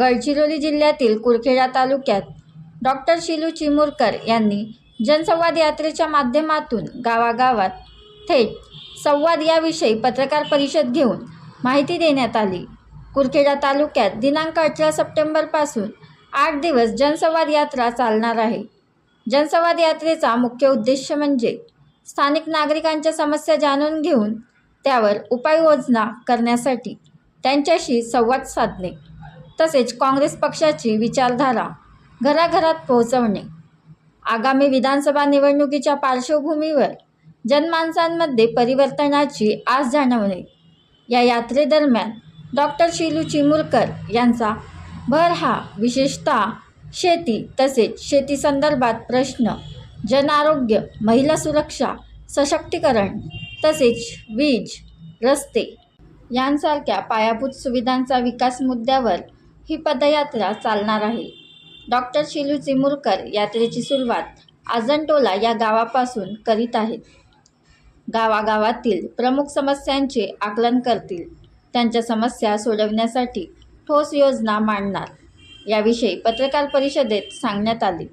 गडचिरोली जिल्ह्यातील कुरखेडा तालुक्यात डॉक्टर शिलू चिमुरकर यांनी जनसंवाद यात्रेच्या माध्यमातून गावागावात थेट संवाद याविषयी पत्रकार परिषद घेऊन माहिती देण्यात आली. कुरखेडा तालुक्यात दिनांक अठरा सप्टेंबरपासून आठ दिवस जनसंवाद यात्रा चालणार आहे. जनसंवाद यात्रेचा मुख्य उद्देश म्हणजे स्थानिक नागरिकांच्या समस्या जाणून घेऊन त्यावर उपाययोजना करण्यासाठी त्यांच्याशी संवाद साधणे. तसेच काँग्रेस पक्षाची विचारधारा घराघरात पोहोचवणे. आगामी विधानसभा निवडणुकीच्या पार्श्वभूमीवर जनमानसांमध्ये परिवर्तनाची आस जाणवणे. या यात्रेदरम्यान डॉक्टर शिलू चिमुरकर यांचा भर हा विशेषतः शेती तसेच शेतीसंदर्भात प्रश्न जनआरोग्य महिला सुरक्षा सशक्तीकरण तसेच वीज रस्ते यांसारख्या पायाभूत सुविधांचा विकास मुद्द्यावर ही पदयात्रा चालणार आहे. डॉक्टर शिलू चिमुरकर यात्रेची सुरुवात आजंटोला या गावापासून करीत आहेत. गावागावातील प्रमुख समस्यांचे आकलन करतील. त्यांच्या समस्या सोडवण्यासाठी ठोस योजना मांडणार. याविषयी पत्रकार परिषदेत सांगण्यात आले.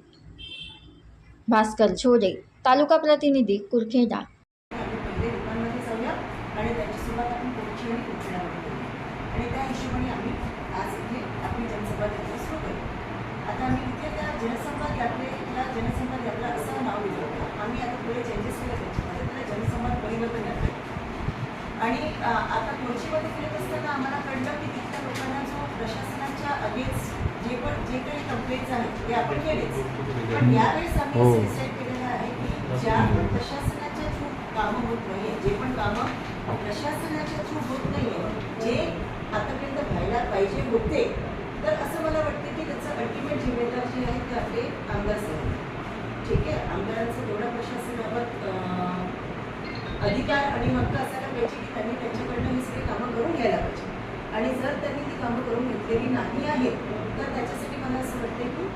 भास्कर छोडे तालुका प्रतिनिधी कुरखेडा आम्ही पहिले दुकानमध्ये जाऊया आणि त्याची सुरुवात आपण पुढची आणि कुठल्यामध्ये करू आणि त्या हिशोबाने आम्ही आज इथे जनसंवाद यात्रा सुरू करू आता आम्ही इथे त्या जनसंवाद यात्रेला जनसंवाद यात्रा असं नाव दिलं आम्ही आता पुढे चेंजेस केले त्याच्यामध्ये. त्याला जनसंवाद परिवर्तन यात्रा आणि आता पुढचीमध्ये फिरत असताना आम्हाला कळलं की तिथल्या लोकांना जो प्रशासनाच्या अगेन्स्ट जे पण जे काही कंप्लेंट्स आहेत ते आपण केलेच. पण यावेळेस आम्ही डिसाईड केलेलं आहे की ज्या प्रशासनाच्या थ्रू कामं होत नाहीये जे पण कामं प्रशासनाच्या थ्रू होत नाहीये जे आतापर्यंत व्हायला पाहिजे होते तर असं मला वाटतं की त्याचा अल्टिमेट जिम्मेदार जे आहे ते आपले आमदार साहेब ठीक आहे? आमदारांचं तेवढा प्रशासनाबाबत अधिकार आणि हक्क असायला पाहिजे की त्यांनी त्यांच्याकडनं ही सगळी कामं करून घ्यायला पाहिजे. आणि जर त्यांनी ती कामं करून घेतलेली नाही आहेत तर त्याच्यासाठी मला असं वाटतं की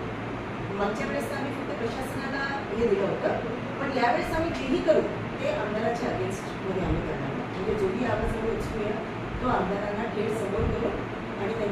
मागच्या वेळेस तर आम्ही फक्त प्रशासनाला हे दिलं होतं पण यावेळेस आम्ही जेही करू ते आमदाराच्या अगेन्स्टमध्ये आम्ही करणार म्हणजे जोही आवाज आम्ही उचलूया तो आमदारांना थेट समोर करू आणि त्यांच्या अगेन्स्टमध्ये जी कारवाई